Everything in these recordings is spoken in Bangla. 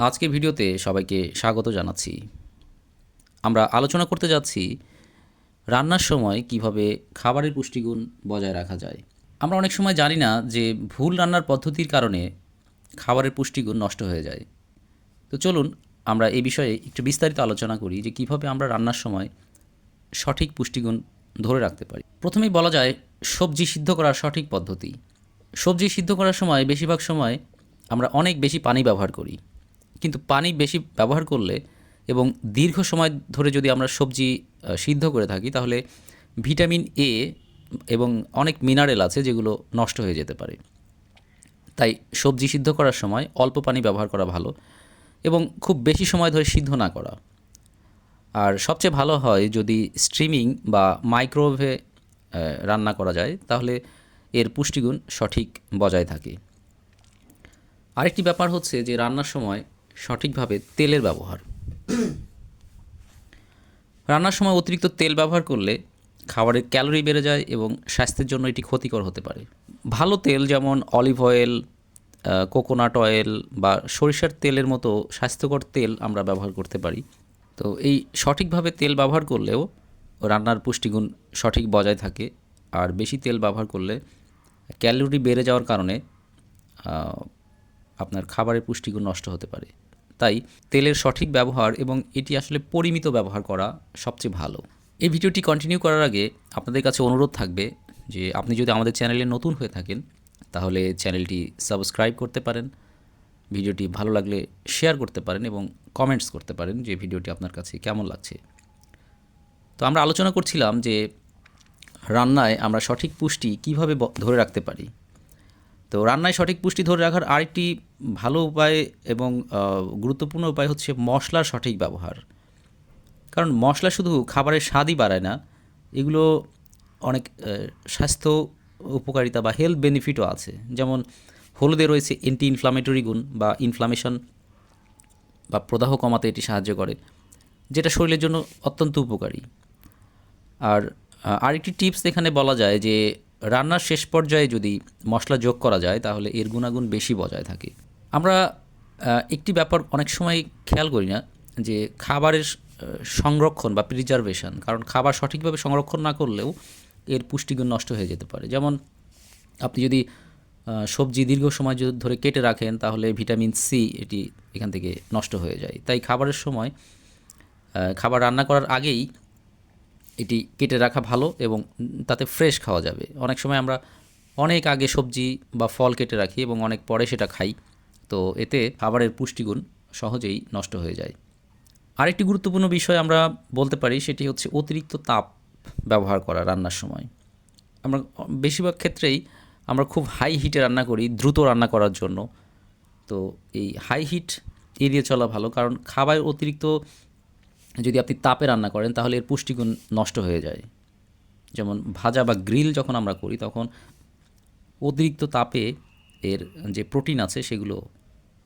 আজকের ভিডিওতে সবাইকে স্বাগত জানাচ্ছি। আমরা আলোচনা করতে যাচ্ছি রান্নার সময় কীভাবে খাবারের পুষ্টিগুণ বজায় রাখা যায়। আমরা অনেক সময় জানি না যে ভুল রান্নার পদ্ধতির কারণে খাবারের পুষ্টিগুণ নষ্ট হয়ে যায়। তো চলুন আমরা এই বিষয়ে একটু বিস্তারিত আলোচনা করি যে কীভাবে আমরা রান্নার সময় সঠিক পুষ্টিগুণ ধরে রাখতে পারি। প্রথমেই বলা যায় সবজি সিদ্ধ করার সঠিক পদ্ধতি। সবজি সিদ্ধ করার সময় বেশিরভাগ সময় আমরা অনেক বেশি পানি ব্যবহার করি। কিন্তু পানি বেশি ব্যবহার করলে এবং দীর্ঘ সময় ধরে যদি আমরা সবজি সিদ্ধ করে থাকি, তাহলে ভিটামিন এ এবং অনেক মিনারেল আছে যেগুলো নষ্ট হয়ে যেতে পারে। তাই সবজি সিদ্ধ করার সময় অল্প পানি ব্যবহার করা ভালো এবং খুব বেশি সময় ধরে সিদ্ধ না করা। আর সবচেয়ে ভালো হয় যদি স্ট্রিমিং বা মাইক্রোওয়েভে রান্না করা যায়, তাহলে এর পুষ্টিগুণ সঠিক বজায় থাকে। আরেকটি ব্যাপার হচ্ছে যে রান্নার সময় সঠিকভাবে তেলের ব্যবহার। রান্নার সময় অতিরিক্ত তেল ব্যবহার করলে খাবারের ক্যালোরি বেড়ে যায় এবং স্বাস্থ্যের জন্য এটি ক্ষতিকর হতে পারে। ভালো তেল যেমন অলিভ অয়েল কোকোনাট অয়েল বা সরিষার তেলের মতো স্বাস্থ্যকর তেল আমরা ব্যবহার করতে পারি। তো এই সঠিকভাবে তেল ব্যবহার করলেও রান্নার পুষ্টিগুণ সঠিক বজায় থাকে আর বেশি তেল ব্যবহার করলে ক্যালোরি বেড়ে যাওয়ার কারণে আপনার খাবারের পুষ্টিগুণ নষ্ট হতে পারে। তাই তেলের সঠিক ব্যবহার এবং এটি আসলে পরিমিত ব্যবহার করা সবচেয়ে ভালো। এই ভিডিওটি কন্টিনিউ করার আগে আপনাদের কাছে অনুরোধ থাকবে যে আপনি যদি আমাদের চ্যানেলে নতুন হয়ে থাকেন, তাহলে চ্যানেলটি সাবস্ক্রাইব করতে পারেন, ভিডিওটি ভালো লাগলে শেয়ার করতে পারেন এবং কমেন্টস করতে পারেন যে ভিডিওটি আপনার কাছে কেমন লাগছে। তো আমরা আলোচনা করছিলাম যে রান্নায় আমরা সঠিক পুষ্টি কীভাবে ধরে রাখতে পারি। তো রান্নায় সঠিক পুষ্টি ধরে রাখার আরেকটি ভালো উপায় এবং গুরুত্বপূর্ণ উপায় হচ্ছে মশলার সঠিক ব্যবহার। কারণ মশলা শুধু খাবারের স্বাদই বাড়ায় না, এগুলো অনেক স্বাস্থ্য উপকারিতা বা হেলথ বেনিফিটও আছে। যেমন হলুদে রয়েছে অ্যান্টি ইনফ্লামেটরি গুণ বা ইনফ্লামেশন বা প্রদাহ কমাতে এটি সাহায্য করে, যেটা শরীরের জন্য অত্যন্ত উপকারী। আর আরেকটি টিপস এখানে বলা যায় যে রান্নার শেষ পর্যায়ে যদি মশলা যোগ করা যায়, তাহলে এর গুণাগুণ বেশি বজায় থাকে। আমরা একটি ব্যাপার অনেক সময় খেয়াল করি না যে খাবারের সংরক্ষণ বা প্রিজার্ভেশন কারণ খাবার সঠিকভাবে সংরক্ষণ না করলেও এর পুষ্টিগুণ নষ্ট হয়ে যেতে পারে। যেমন আপনি যদি সবজি দীর্ঘ সময় ধরে কেটে রাখেন, তাহলে ভিটামিন সি এটি এখান থেকে নষ্ট হয়ে যায়। তাই খাবারের সময় খাবার রান্না করার আগেই এটি কেটে রাখা ভালো এবং তাতে ফ্রেশ খাওয়া যাবে। অনেক সময় আমরা অনেক আগে সবজি বা ফল কেটে রাখি এবং অনেক পরে সেটা খাই। তো এতে খাবারের পুষ্টিগুণ সহজেই নষ্ট হয়ে যায়। আরেকটি গুরুত্বপূর্ণ বিষয় আমরা বলতে পারি, সেটি হচ্ছে অতিরিক্ত তাপ ব্যবহার করা রান্নার সময়। আমরা বেশিরভাগ ক্ষেত্রেই আমরা খুব হাই হিটে রান্না করি, দ্রুত রান্না করার জন্য। তো এই হাই হিট এড়িয়ে চলা ভালো, কারণ খাবার অতিরিক্ত যদি আপনি তাপে রান্না করেন, তাহলে এর পুষ্টিগুণ নষ্ট হয়ে যায়। যেমন ভাজা বা গ্রিল যখন আমরা করি, তখন অতিরিক্ত তাপে এর যে প্রোটিন আছে, সেগুলো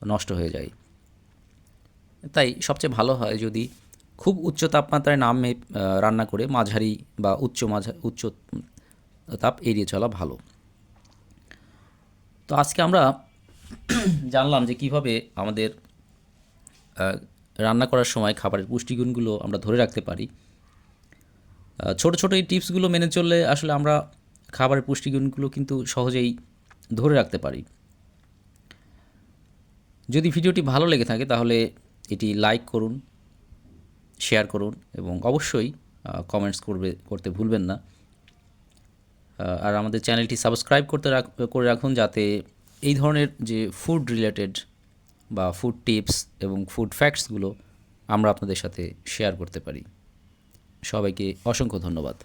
নষ্ট হয়ে যায়। তাই সবচেয়ে ভালো হয় যদি খুব উচ্চ তাপমাত্রায় নামে রান্না করে মাঝারি বা উচ্চ মাঝা, উচ্চ তাপ এড়িয়ে চলা ভালো। তো আজকে আমরা জানলাম যে কীভাবে আমাদের রান্না করার সময় খাবারের পুষ্টিগুণগুলো আমরা ধরে রাখতে পারি। ছোট ছোট এই টিপসগুলো মেনে চললে আসলে আমরা খাবারের পুষ্টিগুণগুলো কিন্তু সহজেই ধরে রাখতে পারি। যদি ভিডিওটি ভালো লেগে থাকে তাহলে এটি লাইক করুন, শেয়ার করুন এবং অবশ্যই কমেন্টস করবে, করতে ভুলবেন না। আর আমাদের চ্যানেলটি সাবস্ক্রাইব করতে রাখ, করে রাখুন যাতে এই ধরনের যে ফুড রিলেটেড বা ফুড টিপস এবং ফুড ফ্যাক্টসগুলো আমরা আপনাদের সাথে শেয়ার করতে পারি। সবাইকে অসংখ্য ধন্যবাদ।